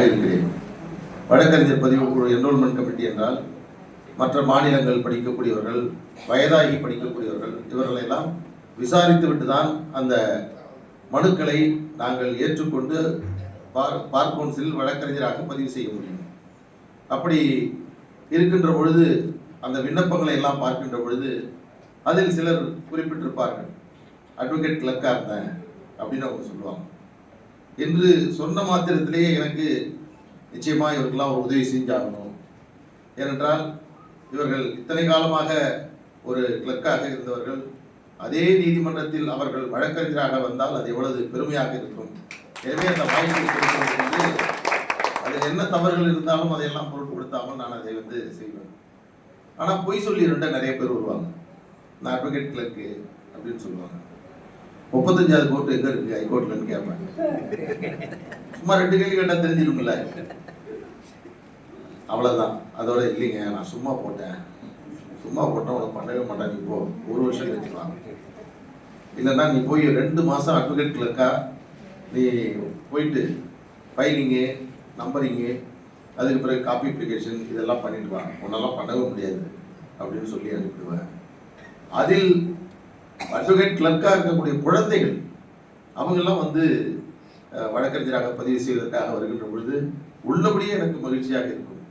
உறுப்பினராக இருக்கிறேன். வழக்கறிஞர் பதிவு குழு என்ரோல்மெண்ட் கமிட்டி என்றால் மற்ற மாநிலங்கள் படிக்கக்கூடியவர்கள் வயதாகி படிக்கக்கூடியவர்கள் இவர்களெல்லாம் விசாரித்துவிட்டு தான் அந்த மனுக்களை நாங்கள் ஏற்றுக்கொண்டு பார் பார் கவுன்சில் வழக்கறிஞராக பதிவு செய்ய முடியும். அப்படி இருக்கின்ற பொழுது அந்த விண்ணப்பங்களை எல்லாம் பார்க்கின்ற பொழுது அதில் சிலர் குறிப்பிட்டிருப்பார்கள். அட்வொகேட் கிளர்க்காக இருந்தேன் அப்படின்னு அவங்க சொல்லுவாங்க. என்று சொன்ன மாத்திரத்திலேயே எனக்கு நிச்சயமாக இவருக்கெல்லாம் ஒரு உதவி செஞ்சாகணும். ஏனென்றால் இவர்கள் இத்தனை காலமாக ஒரு கிளர்க்காக இருந்தவர்கள் அதே நீதிமன்றத்தில் அவர்கள் வழக்கறிஞராக வந்தால் அது எவ்வளவு பெருமையாக இருக்கும். எனவே அந்த வாய்ப்பு கொடுப்பது அதில் என்ன தவறுகள் இருந்தாலும் அதையெல்லாம் பொருட்படுத்தாமல் நான் அதை வந்து செய்வேன். ஆனால் பொய் சொல்லி இருந்தால் நிறைய பேர் வருவாங்க. நான் அட்வொகேட் கிளர்க்கு அப்படின்னு சொல்லுவாங்க. முப்பத்தஞ்சாவது கோர்ட் எங்கே இருக்கு? ஹைகோர்ட்லன்னு கேட்பேன் சும்மா ரெண்டு கேள்வி கேட்டா தெரிஞ்சிருக்குல்ல அவ்வளோதான் அதோட இல்லைங்க நான் சும்மா போட்டேன். சும்மா போட்டேன் உனக்கு பண்ணவே மாட்டாங்க இப்போ ஒரு வருஷம் வச்சுக்கலாம் இல்லைன்னா நீ போய் ரெண்டு மாதம் அட்வொகேட் கிளர்க்கா நீ போயிட்டு ஃபைலிங்கு நம்பரிங்கு அதுக்கு பிறகு காப்பி அப்ளிகேஷன் இதெல்லாம் பண்ணிட்டு வா. உன்னெல்லாம் பண்ணவே முடியாது. அப்படின்னு சொல்லி அனுப்பிடுவேன். அதில் அட்வொகேட் கிளர்க்காக இருக்கக்கூடிய குழந்தைகள் அவங்கெல்லாம் வந்து வழக்கறிஞராக பதிவு செய்வதற்காக வருகின்ற பொழுது உள்ளபடியே எனக்கு மகிழ்ச்சியாக இருக்கும்.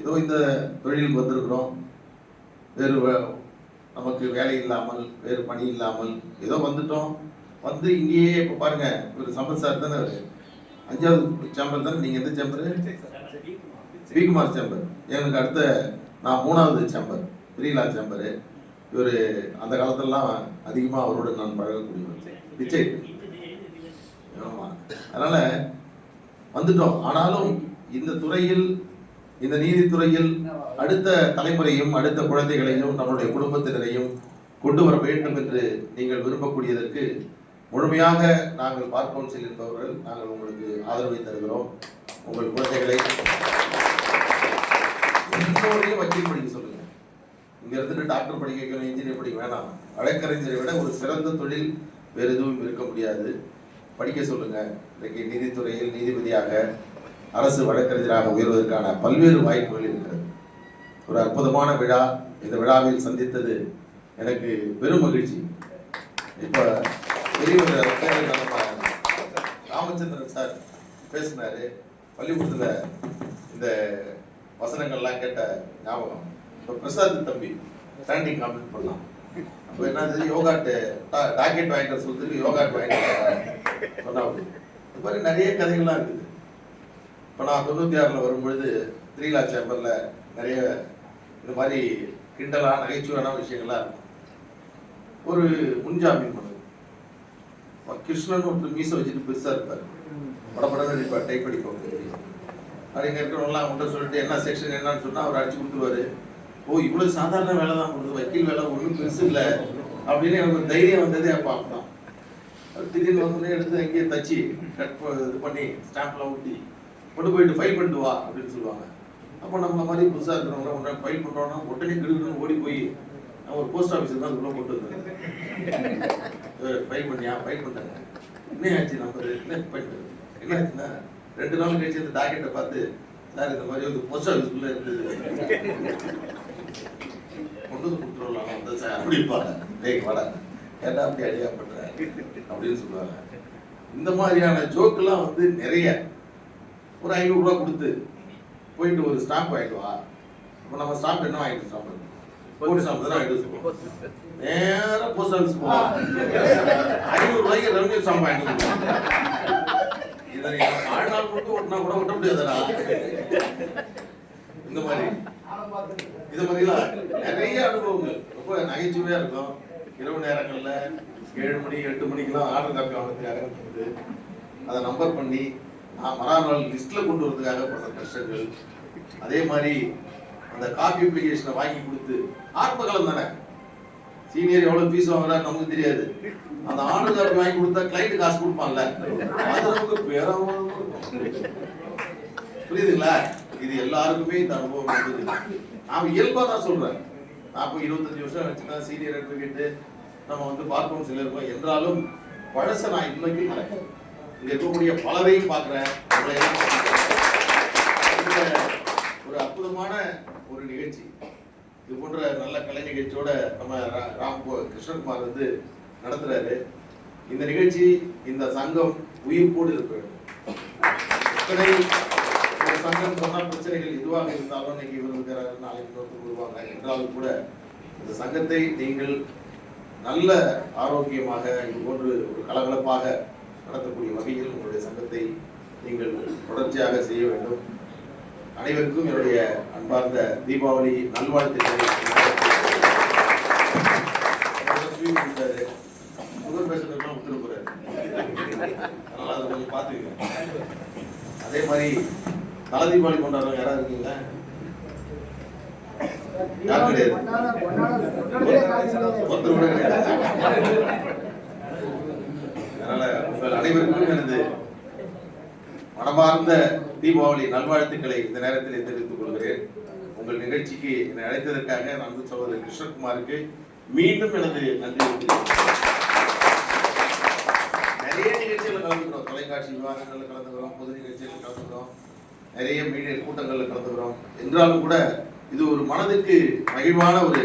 ஏதோ இந்த தொழிலுக்கு வந்திருக்கிறோம். வேறு நமக்கு வேலை இல்லாமல் வேறு பணி இல்லாமல் ஏதோ வந்துட்டோம். வந்து இங்கேயே இப்போ பாருங்க ஒரு சம்பத் சார் தானே அஞ்சாவது சேம்பர் தானே நீங்கள் எந்த சேம்பர்? விகுமார் சேம்பர். எனக்கு அடுத்த நான் மூணாவது சேம்பர் பிரியலா சேம்பரு. இவர் அந்த காலத்துலலாம் அதிகமாக அவரோட நான் பழகக்கூடியவர் விஜய். ஆமாம் அதனால் வந்துட்டோம். ஆனாலும் இந்த துறையில் இந்த நீதித்துறையில் அடுத்த தலைமுறையும் அடுத்த குழந்தைகளையும் நம்மளுடைய குடும்பத்தினரையும் கொண்டு வர வேண்டும் என்று நீங்கள் விரும்பக்கூடியதற்கு முழுமையாக நாங்கள் பார்க் கவுன்சில் என்பவர்கள் நாங்கள் உங்களுக்கு ஆதரவை தருகிறோம். உங்கள் குழந்தைகளை எல்லோரையும் வக்கீல் படிக்க சொல்லுங்கள். இங்க இருந்துட்டு டாக்டர் படிக்க வைக்கணும் இன்ஜினியர் படிக்க வேணாம். வழக்கறிஞரை விட ஒரு சிறந்த தொழில் வேறு எதுவும் இருக்க முடியாது. படிக்க சொல்லுங்க. இன்றைக்கு நீதித்துறையில் நீதிபதியாக அரசு வழக்கறிஞராக உயர்வதற்கான பல்வேறு வாய்ப்புகள் இருக்கிறது. ஒரு அற்புதமான விழா. இந்த விழாவில் சந்தித்தது எனக்கு பெரும் மகிழ்ச்சி. இப்போ பெரியவர் நம்ம ராமச்சந்திரன் சார் பேசினாரு. பள்ளிக்கூடத்தில் இந்த வசனங்கள்லாம் கேட்ட ஞாபகம். இப்போ பிரசாத் தம்பி ஸ்டாண்டிங் காம்ப்ளீட் பண்ணலாம். அப்போ என்னது யோகாட்டு டாக்கெட் வாங்கிட்டு சொல்லிட்டு யோகாட் வாங்கிட்டு சொன்னா அப்படி. இது மாதிரி நிறைய கதைகள்லாம் இருக்குது. இப்போ நான் தொண்ணூற்றி ஆறில் வரும்பொழுது த்ரீலா சேம்பரில் நிறைய இந்த மாதிரி கிண்டலாக நகைச்சுவையான விஷயங்கள்லாம் இருக்கும். ஒரு முன்ஜாமீன் மனு கிருஷ்ணன் ஒருத்தர் மீசை வச்சுட்டு பெருசாக இருப்பார். படப்படம் நடிப்பார் டைப் அடிப்பார். அப்படிங்க இருக்கிறவங்களாம் அவங்கள்ட்ட சொல்லிட்டு என்ன செக்ஷன் என்னன்னு சொன்னால் அவர் அடிச்சு கொடுத்துருவாரு. ஓ இவ்வளவு சாதாரண வேலை தான் கொடுத்து வக்கீல் வேலை ஒன்றும் பெருசு இல்லை அப்படின்னு எனக்கு தைரியம் வந்ததே அப்போ அப்பதான். திடீர்னு வந்து எடுத்து அங்கேயே தச்சு கட் இது பண்ணி ஸ்டாம்ப்லாம் ஊட்டி கொண்டு போயிட்டு ஃபைல் பண்ணிட்டு வா அப்படின்னு சொல்லுவாங்க. அப்போ நம்ம மாதிரி புதுசாக இருக்கிறவங்க உடனே ஃபைல் பண்ணுறோன்னா உடனே கிடுக்குன்னு ஓடி போய் நான் ஒரு போஸ்ட் ஆஃபீஸுக்கு தான் உள்ள போட்டு வந்தேன். ஃபைல் பண்ணியா? ஃபைல் பண்ணிட்டாங்க. என்ன ஆச்சு நம்பர் என்ன பண்ணிட்டு? என்ன ஆச்சுன்னா ரெண்டு நாள் கழிச்சு அந்த டாக்கெட்டை பார்த்து சார் இந்த மாதிரி வந்து போஸ்ட் ஆஃபீஸ்க்குள்ளே இருந்தது. கொண்டு வந்து கொடுத்துருவாங்க வந்து சார் அப்படிப்பாங்க டேய் வாடா. ஏன்டா அப்படி அடியா பண்ற? அப்படின்னு சொல்லுவாங்க. இந்த மாதிரியான ஜோக்கெல்லாம் வந்து நிறைய. ஒரு ஐநூறுரூவா கொடுத்து போயிட்டு ஒரு ஸ்டாம்ப் வாங்கிட்டு வா. இப்போ நம்ம ஸ்டாம்ப் என்ன வாங்கிட்டு ஸ்டாம்ப் போட்டு ஸ்டாம்ப் தான் வாங்கிட்டு சொல்லுவோம் நேரா போஸ்ட் ஆஃபீஸ் போவோம் ஐநூறு ரூபாய்க்கு ரெவன்யூ ஸ்டாம்ப் வாங்கிட்டு வருவோம். இதை நீ வாழ்நாள் மட்டும் ஒட்டினா கூட ஒட்ட முடியாதுடா. இந்த மாதிரி. இது மாதிரிலாம் நிறைய அனுபவங்கள். ரொம்ப நகைச்சுவையா இருக்கும். இரவு நேரங்கள்ல ஏழு மணி எட்டு மணிக்கெல்லாம் ஆர்டர் காப்பி வாங்குறதுக்காக வந்து அதை நம்பர் பண்ணி நான் மறாநாள் லிஸ்ட்ல கொண்டு வரதுக்காக படுற கஷ்டங்கள். அதே மாதிரி அந்த காப்பி அப்ளிகேஷனை வாங்கி கொடுத்து ஆத்மகலம் தானே? சீனியர் எவ்வளவு ஃபீஸ் வாங்குறாரு நமக்கு தெரியாது. அந்த ஆர்டர் காப்பி வாங்கி கொடுத்தா கிளைண்ட் காசு கொடுப்பான்ல. அது நமக்கு பேராம. புரியுதுங்களா? இது எல்லாருக்குமே இந்த அனுபவம் இருந்தது நான் இயல்பாக தான் சொல்றேன் நாற்பது இருபத்தஞ்சு வருஷம் வச்சு தான் சீனியர் அட்வொகேட்டு நம்ம வந்து பார்ப்போம் சிலர் இருக்கோம் என்றாலும் பழசை நான் இன்னைக்கும் நடக்கிறேன் இங்கே இருக்கக்கூடிய பலரையும் பார்க்குறேன். ஒரு அற்புதமான ஒரு நிகழ்ச்சி. இது போன்ற நல்ல கலை நிகழ்ச்சியோட நம்ம ராம் கிருஷ்ணகுமார் வந்து நடத்துறாரு. இந்த நிகழ்ச்சி இந்த சங்கம் உயிர் போடு இருக்கிறது. சங்கம் சொன்ன பிரச்சனைகள் எதுவாக இருந்தாலும் இன்னைக்கு இவர் இருக்கிறார் நாளைக்கு இன்னொருத்தர் வருவாங்க என்றாலும் கூட இந்த சங்கத்தை நீங்கள் நல்ல ஆரோக்கியமாக இது போன்று ஒரு கலகலப்பாக நடத்தக்கூடிய வகையில் உங்களுடைய சங்கத்தை நீங்கள் தொடர்ச்சியாக செய்ய வேண்டும். அனைவருக்கும் என்னுடைய அன்பார்ந்த தீபாவளி நல்வாழ்த்துக்களை ஸ்வீட் சுகர் பேஷண்ட்டுக்கெல்லாம் விட்டுருக்குறாரு அதனால அதை கொஞ்சம் பார்த்துக்கங்க. அதே மாதிரி தலை தீபாவளி கொண்டாடுறவங்க யாராவது இருக்கீங்களா? யார் கிடையாது. ஒருத்தர் கூட கிடையாது. அதனால உங்கள் அனைவருக்கும் எனது மனமார்ந்த தீபாவளி நல்வாழ்த்துக்களை இந்த நேரத்தில் தெரிவித்துக் கொள்கிறேன். உங்கள் நிகழ்ச்சிக்கு என்னை அழைத்ததற்காக நண்பு சகோதரர் கிருஷ்ணகுமாருக்கு மீண்டும் எனது நன்றி நிறைய நிகழ்ச்சிகள் கலந்துக்கிறோம். தொலைக்காட்சி விவாதங்களில் கலந்துக்கிறோம். பொது நிகழ்ச்சிகள் கலந்துக்கிறோம். நிறைய மீடிய கூட்டங்களில் கலந்துக்கிறோம். என்றாலும் கூட இது ஒரு மனதுக்கு மகிழ்வான ஒரு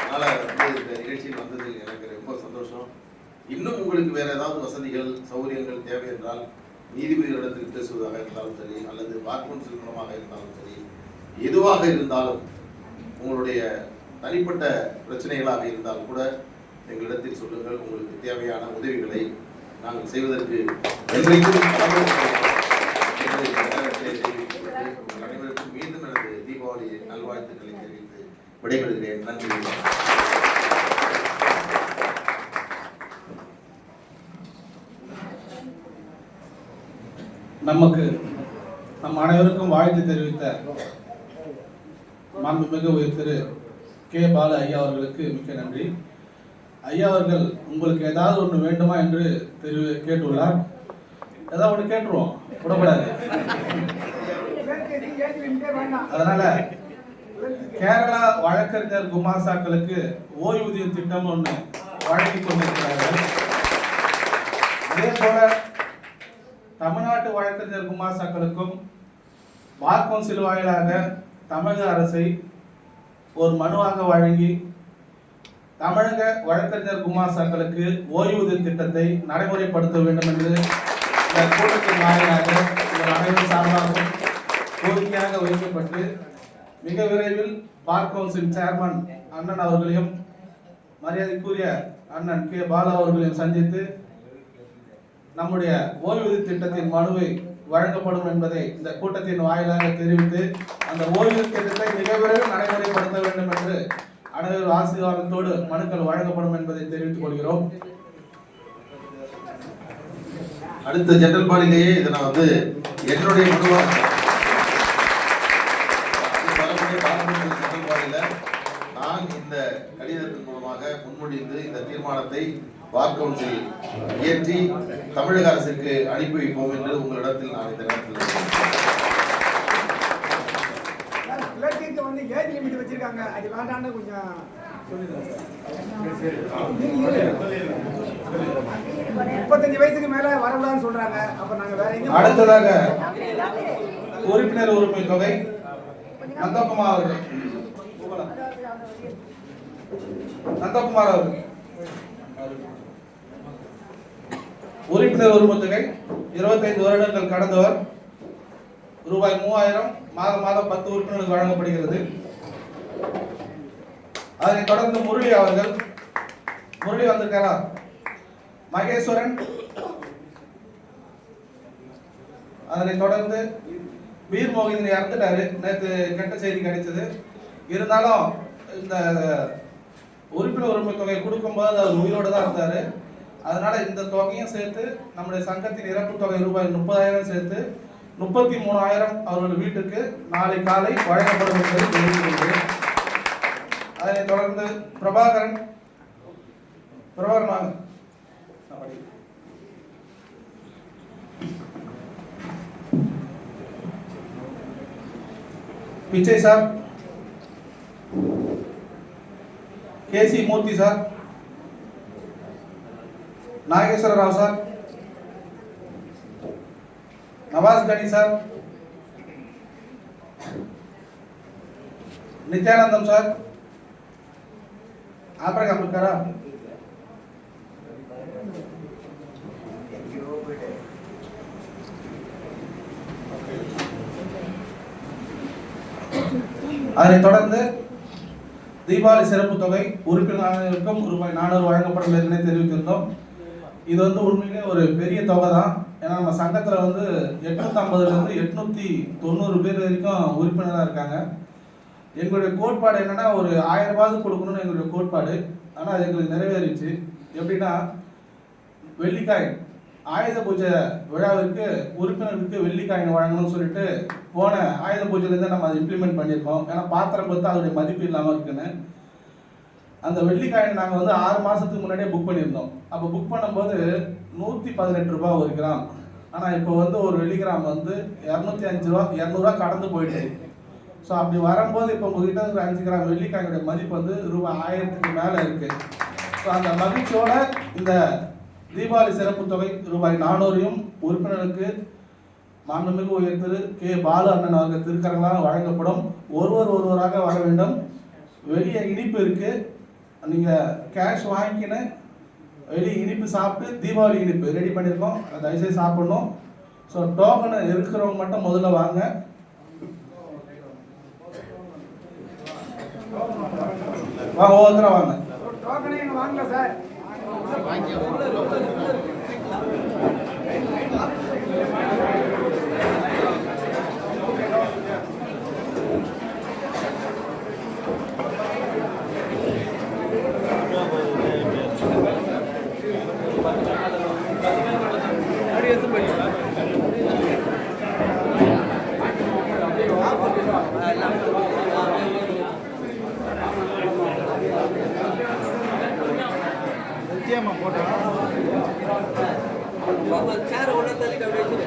அதனால வந்து இந்த நிகழ்ச்சியில் வந்தது. எனக்கு ரொம்ப சந்தோஷம். இன்னும் உங்களுக்கு வேற ஏதாவது வசதிகள் சௌகரியங்கள் தேவை என்றால் நீதிபதிகளிடத்தில் பேசுவதாக இருந்தாலும் சரி அல்லது பார் கவுன்சில் மூலமாக இருந்தாலும் சரி எதுவாக இருந்தாலும் உங்களுடைய தனிப்பட்ட பிரச்சனைகளாக இருந்தால் கூட எங்களிடத்தில் சொல்லுங்கள். உங்களுக்கு தேவையான உதவிகளை நாங்கள் செய்வதற்கு என்றைக்கும் கடமைப்பட்டிருக்கிறோம் என்பதை இந்த நேரத்திலே தெரிவித்துக் கொண்டு உங்கள் அனைவருக்கும் மீண்டும் எனது தீபாவளி நல்வாழ்த்துக்களை தெரிவித்து விடைபெறுகிறேன். நன்றி. நமக்கு நம் அனைவருக்கும் வாழ்த்து தெரிவித்த மாண்புமிகு உயர் திரு கே. பாலு ஐயா அவர்களுக்கு மிக்க நன்றி. ஐயா அவர்கள் உங்களுக்கு ஏதாவது ஒன்று வேண்டுமா என்று தெரிவி கேட்டுள்ளார். ஏதாவது ஒன்று கேட்டுருவோம். விடக்கூடாது. அதனால கேரளா வழக்கறிஞர் குமாசாக்களுக்கு ஓய்வூதிய திட்டம் ஒன்று வழங்கி கொண்டிருக்கிறார்கள். இதே போல தமிழ்நாட்டு வழக்கறிஞர் குமாசாக்களுக்கும் பார் கவுன்சில் வாயிலாக தமிழக அரசை ஒரு மனுவாக வழங்கி தமிழக வழக்கறிஞர் குமாசாக்களுக்கு ஓய்வூதிய திட்டத்தை நடைமுறைப்படுத்த வேண்டும் என்று இந்த கூட்டத்தின் வாயிலாக இவர் அனைவரும் சார்பாகவும் கோரிக்கையாக வைக்கப்பட்டு மிக விரைவில் பார் கவுன்சில் சேர்மன் அண்ணன் அவர்களையும் மரியாதைக்குரிய அண்ணன் கே. பாலா அவர்களையும் சந்தித்து நம்முடைய ஓய்வூதிய திட்டத்தின் மனுவை வழங்கப்படும் என்பதை இந்த கூட்டத்தின் வாயிலாக தெரிவித்து அந்த ஓய்வூதிய திட்டத்தை மிக விரைவில் நடைமுறைப்படுத்த வேண்டும் என்று அனைவரும் ஆசீர்வாதத்தோடு மனுக்கள் வழங்கப்படும் என்பதை தெரிவித்துக் கொள்கிறோம். அடுத்த ஜெனரல் பாடியிலேயே இதை நான் வந்து என்னுடைய மனுவாக வரக்கூடிய பார்லிமெண்ட் ஜெனரல் பாடியில நான் இந்த கடிதத்தின் மூலமாக முன்மொழிந்து இந்த தீர்மானத்தை பார் கவுன்சில் இயற்றி தமிழக அரசுக்கு அனுப்பி வைப்போம் என்று உங்களிடத்தில் நான் இந்த நேரத்தில் இலக்கியத்தை வந்து ஏஜ் லிமிட் வச்சிருக்காங்க. அது வேண்டாம்னு கொஞ்சம் முப்பத்தஞ்சு வயசுக்கு மேல வரக்கூடாதுன்னு சொல்றாங்க. அப்ப நாங்க வேற அடுத்ததாக உறுப்பினர் உரிமை தொகை நந்தகுமார் அவர்கள். நந்தகுமார் அவர்கள். உறுப்பினர் உரிமை இருபத்தைந்து வருடங்கள் கடந்தவர் ரூபாய் மூவாயிரம் மாதம் மாதம் பத்து உறுப்பினர்களுக்கு வழங்கப்படுகிறது. அதனைத் தொடர்ந்து முரளி அவர்கள் முரளி வந்திருக்காரா? மகேஸ்வரன். அதனைத் தொடர்ந்து வீர் மோகிதன் இறந்துட்டாரு. நேற்று கெட்ட செய்தி கிடைச்சது. இருந்தாலும் இந்த உறுப்பினர் உரிமை தொகை கொடுக்கும்போது அவர் உயிரோடு தான் இருந்தார். அதனால் இந்த தொகையும் சேர்த்து நம்முடைய சங்கத்தின் இறப்பு தொகை ரூபாய் முப்பதாயிரம் சேர்த்து முப்பத்தி மூணாயிரம் அவர்கள் வீட்டுக்கு நாளை காலை வழங்கப்படும் என்பதை தெரிவித்துள்ளது அதனைத் தொடர்ந்து Prabhakaran Prabhakaran Pichai sir. K C Murthy sir Nageswararao sir Nawaz Gani sir Nithyanandam sir ఆపరగా అమ్ముతారా அதனைத் தொடர்ந்து தீபாவளி சிறப்பு தொகை உறுப்பினர்களுக்கும் ரூபாய் நானூறு வழங்கப்படும் ஏற்கனவே தெரிவித்திருந்தோம். இது வந்து உண்மையிலே ஒரு பெரிய தொகை தான். ஏன்னா நம்ம சங்கத்தில் வந்து எட்நூத்தி ஐம்பதுலேருந்து எட்நூத்தி தொண்ணூறு பேர் வரைக்கும் உறுப்பினராக இருக்காங்க. எங்களுடைய கோட்பாடு என்னன்னா ஒரு ஆயிரம் ரூபாய்க்கு கொடுக்கணும்னு எங்களுடைய கோட்பாடு. ஆனால் அது எங்களுக்கு நிறைவேறிச்சு. எப்படின்னா வெள்ளிக்காய் ஆயுத பூஜை விழாவிற்கு உறுப்பினர்களுக்கு வெள்ளிக்காயின் வழங்கணும்னு சொல்லிட்டு போன ஆயுத பூஜையிலேருந்து நம்ம அதை இம்ப்ளிமெண்ட் பண்ணியிருக்கோம். ஏன்னா பாத்திரம் பார்த்து அதோடைய மதிப்பு இல்லாமல் இருக்குன்னு. அந்த வெள்ளிக்காயின் நாங்கள் வந்து ஆறு மாதத்துக்கு முன்னாடியே புக் பண்ணியிருந்தோம். அப்போ புக் பண்ணும்போது நூற்றி பதினெட்டு ரூபா ஒரு கிராம். ஆனால் இப்போ வந்து ஒரு வெள்ளி கிராம் வந்து இரநூத்தி அஞ்சு ரூபா இரநூறுவா கடந்து போயிட்டு ஸோ அப்படி வரும்போது இப்போ உங்ககிட்ட இருக்கிற அஞ்சு கிராம் வெள்ளிக்காயோட மதிப்பு வந்து ரூபாய் ஆயிரத்துக்கு மேலே இருக்குது ஸோ அந்த மகிழ்ச்சியோட இந்த தீபாவளி சிறப்பு தொகை ரூபாய் நானூறையும் உறுப்பினருக்கு மாண்புமிகு உயர் திரு கே. பாலு அண்ணன் அவர்கள் திருக்கரங்களாக வழங்கப்படும். ஒருவர் ஒருவராக வர வேண்டும். வெளியே இனிப்பு இருக்கு. நீங்க கேஷ் வாங்கிக்கின்னு வெளியே இனிப்பு சாப்பிட்டு தீபாவளி இனிப்பு ரெடி பண்ணியிருக்கோம் தயவுசெய்து சாப்பிடணும். ஸோ டோக்கன் இருக்கிறவங்க மட்டும் முதல்ல வாங்க. வாங்க ஒவ்வொருத்தரா வாங்க. Bánh. டோக்கனே இன்னும் சார் சேர் ஒன்றா தள்ளி அப்படி